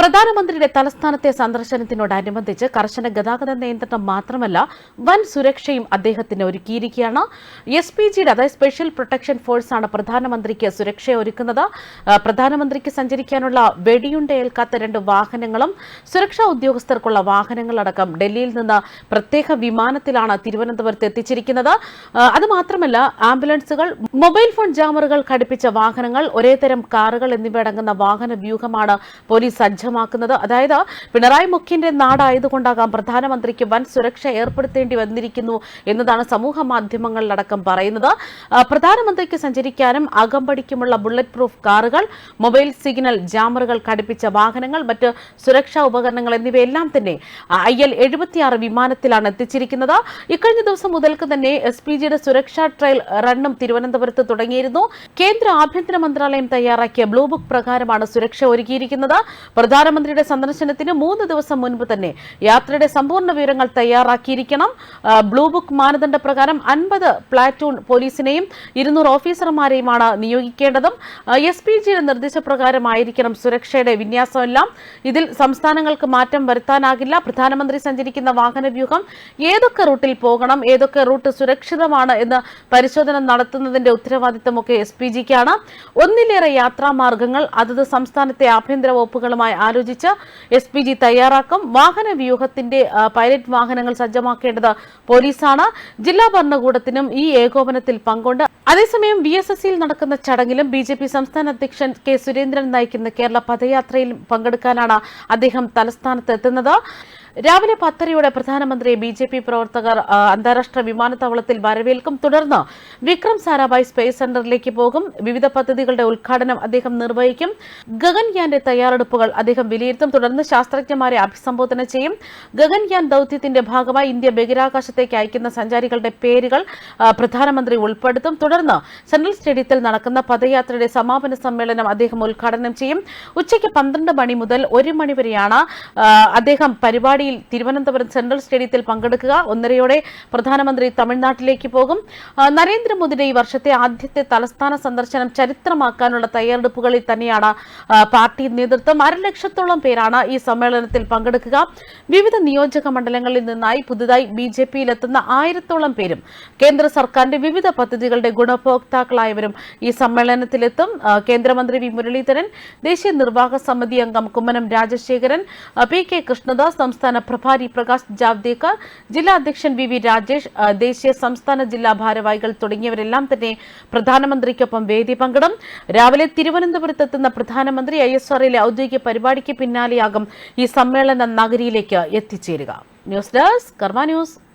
പ്രധാനമന്ത്രിയുടെ തലസ്ഥാനത്തെ സന്ദർശനത്തിനോടനുബന്ധിച്ച് കർശന ഗതാഗത നിയന്ത്രണം മാത്രമല്ല വൻ സുരക്ഷയും അദ്ദേഹത്തിന് ഒരുക്കിയിരിക്കുകയാണ്. എസ് പി ജിയുടെ അതായത് സ്പെഷ്യൽ പ്രൊട്ടക്ഷൻ ഫോഴ്സാണ് പ്രധാനമന്ത്രിക്ക് സുരക്ഷ ഒരുക്കുന്നത്. പ്രധാനമന്ത്രിക്ക് സഞ്ചരിക്കാനുള്ള വെടിയുണ്ടയേൽക്കാത്ത രണ്ട് വാഹനങ്ങളും. സുരക്ഷാ ഉദ്യോഗസ്ഥർക്കുള്ള വാഹനങ്ങളടക്കം ഡൽഹിയിൽ നിന്ന് പ്രത്യേക വിമാനത്തിലാണ് തിരുവനന്തപുരത്ത് എത്തിച്ചിരിക്കുന്നത്. അതുമാത്രമല്ല ആംബുലൻസുകൾ മൊബൈൽ ഫോൺ ജാമറുകൾ ഘടിപ്പിച്ച വാഹനങ്ങൾ ഒരേതരം കാറുകൾ എന്നിവയടങ്ങുന്ന വാഹന വ്യൂഹമാണ് പോലീസ് സജ്ജമാക്കുന്നത് അതായത് പിണറായി മുഖ്യന്റെ നാടായതുകൊണ്ടാകാം പ്രധാനമന്ത്രിക്ക് വൻ സുരക്ഷ ഏർപ്പെടുത്തേണ്ടി വന്നിരിക്കുന്നു എന്നതാണ് സമൂഹ മാധ്യമങ്ങളിലടക്കം പറയുന്നത്. പ്രധാനമന്ത്രിക്ക് സഞ്ചരിക്കാനും അകമ്പടിക്കുമുള്ള ബുള്ളറ്റ് പ്രൂഫ് കാറുകൾ മൊബൈൽ സിഗ്നൽ ജാമറുകൾ ഘടിപ്പിച്ച വാഹനങ്ങൾ മറ്റ് സുരക്ഷാ ഉപകരണങ്ങൾ എന്നിവയെല്ലാം തന്നെ ഐ എൽ എഴുപത്തിയാറ് വിമാനത്തിലാണ് എത്തിച്ചിരിക്കുന്നത്. ഇക്കഴിഞ്ഞ ദിവസം മുതൽക്ക് തന്നെ എസ് പി ജിയുടെ സുരക്ഷാ ട്രയൽ റണ്ണും തിരുവനന്തപുരത്ത് തുടങ്ങിയിരുന്നു. കേന്ദ്ര ആഭ്യന്തര മന്ത്രാലയം തയ്യാറാക്കിയ ബ്ലൂ ബുക്ക് പ്രകാരമാണ് സുരക്ഷ ഒരുക്കിയിരിക്കുന്നത്. പ്രധാനമന്ത്രിയുടെ സന്ദർശനത്തിന് മൂന്ന് ദിവസം മുൻപ് തന്നെ യാത്രയുടെ സമ്പൂർണ വിവരങ്ങൾ തയ്യാറാക്കിയിരിക്കണം. ബ്ലൂ ബുക്ക് മാനദണ്ഡ പ്രകാരം അൻപത് പ്ലാറ്റൂൺ പോലീസിനെയും ഇരുന്നൂറ് ഓഫീസർമാരെയുമാണ് നിയോഗിക്കേണ്ടതും. എസ് പി ജിയുടെ നിർദ്ദേശപ്രകാരമായിരിക്കണം സുരക്ഷയുടെ വിന്യാസമെല്ലാം. ഇതിൽ സംസ്ഥാനങ്ങൾക്ക് മാറ്റം വരുത്താനാകില്ല. പ്രധാനമന്ത്രി സഞ്ചരിക്കുന്ന വാഹനവ്യൂഹം ഏതൊക്കെ റൂട്ടിൽ പോകണം ഏതൊക്കെ റൂട്ട് സുരക്ഷിതമാണ് എന്ന് പരിശോധന നടത്തുന്നതിന്റെ ഉത്തരവാദിത്തമൊക്കെ എസ് പി ജിക്കാണ്. ഒന്നിലേറെ യാത്രാമാർഗങ്ങൾ അതത് സംസ്ഥാനത്തെ ആഭ്യന്തര വകുപ്പുകളുമായി ആലോചിച്ച് എസ് പി ജി തയ്യാറാക്കും. വാഹന വ്യൂഹത്തിന്റെ പൈലറ്റ് വാഹനങ്ങൾ സജ്ജമാക്കേണ്ടത് പോലീസാണ്. ജില്ലാ ഭരണകൂടത്തിനും ഈ ഏകോപനത്തിൽ പങ്കുണ്ട്. അതേസമയം ബി എസ് എസ് സിയിൽ നടക്കുന്ന ചടങ്ങിലും ബി ജെ പി സംസ്ഥാന അധ്യക്ഷൻ കെ സുരേന്ദ്രൻ നയിക്കുന്ന കേരള പദയാത്രയിൽ പങ്കെടുക്കാനാണ് അദ്ദേഹം തലസ്ഥാനത്ത് എത്തുന്നത്. രാവിലെ പത്തരയോടെ പ്രധാനമന്ത്രിയെ ബി ജെ പി പ്രവർത്തകർ അന്താരാഷ്ട്ര വിമാനത്താവളത്തിൽ വരവേൽക്കും. തുടർന്ന് വിക്രം സാരാഭായ് സ്പേസ് സെന്ററിലേക്ക് പോകും. വിവിധ പദ്ധതികളുടെ ഉദ്ഘാടനം അദ്ദേഹം നിർവഹിക്കും. ഗഗൻയാന്റെ തയ്യാറെടുപ്പുകൾ അദ്ദേഹം വിലയിരുത്തും. തുടർന്ന് ശാസ്ത്രജ്ഞമാരെ അഭിസംബോധന ചെയ്യും. ഗഗൻയാൻ ദൌത്യത്തിന്റെ ഭാഗമായി ഇന്ത്യ ബഹിരാകാശത്തേക്ക് അയക്കുന്ന സഞ്ചാരികളുടെ പേരുകൾ പ്രധാനമന്ത്രി ഉൾപ്പെടുത്തും. തുടർന്ന് സെൻട്രൽ സ്റ്റേഡിയത്തിൽ നടക്കുന്ന പദയാത്രയുടെ സമാപന സമ്മേളനം അദ്ദേഹം ഉദ്ഘാടനം ചെയ്യും. ഉച്ചയ്ക്ക് പന്ത്രണ്ട് മണി മുതൽ ഒരു മണിവരെയാണ് അദ്ദേഹം പരിപാടി പരിപാടിയിൽ തിരുവനന്തപുരം സെൻട്രൽ സ്റ്റേഡിയത്തിൽ പങ്കെടുക്കുക. ഒന്നരയോടെ പ്രധാനമന്ത്രി തമിഴ്നാട്ടിലേക്ക് പോകും. നരേന്ദ്രമോദിയുടെ ഈ വർഷത്തെ ആദ്യത്തെ തലസ്ഥാന സന്ദർശനം ചരിത്രമാക്കാനുള്ള തയ്യാറെടുപ്പുകളിൽ തന്നെയാണ് പാർട്ടി നേതൃത്വം. അരലക്ഷത്തോളം പേരാണ് ഈ സമ്മേളനത്തിൽ പങ്കെടുക്കുക. വിവിധ നിയോജക മണ്ഡലങ്ങളിൽ നിന്നായി പുതുതായി ബി ജെ പിയിലെത്തുന്ന ആയിരത്തോളം പേരും കേന്ദ്ര സർക്കാരിന്റെ വിവിധ പദ്ധതികളുടെ ഗുണഭോക്താക്കളായവരും ഈ സമ്മേളനത്തിലെത്തും. കേന്ദ്രമന്ത്രി വി മുരളീധരൻ ദേശീയ നിർവാഹക സമിതി അംഗം കുമ്മനം രാജശേഖരൻ പി കെ കൃഷ്ണദാസ് സംസ്ഥാന പ്രഭാരി പ്രകാശ് ജാവ്ദേക്കർ ജില്ലാ അധ്യക്ഷൻ വി വി രാജേഷ് ദേശീയ സംസ്ഥാന ജില്ലാ ഭാരവാഹികൾ തുടങ്ങിയവരെല്ലാം തന്നെ പ്രധാനമന്ത്രിക്കൊപ്പം വേദി പങ്കിടും. രാവിലെ തിരുവനന്തപുരത്ത് എത്തുന്ന പ്രധാനമന്ത്രി ഐ എസ് ആറിലെ ഔദ്യോഗിക പരിപാടിക്ക് പിന്നാലെയാകും ഈ സമ്മേളന നഗരിയിലേക്ക് എത്തിച്ചേരുക. News desk Karma news.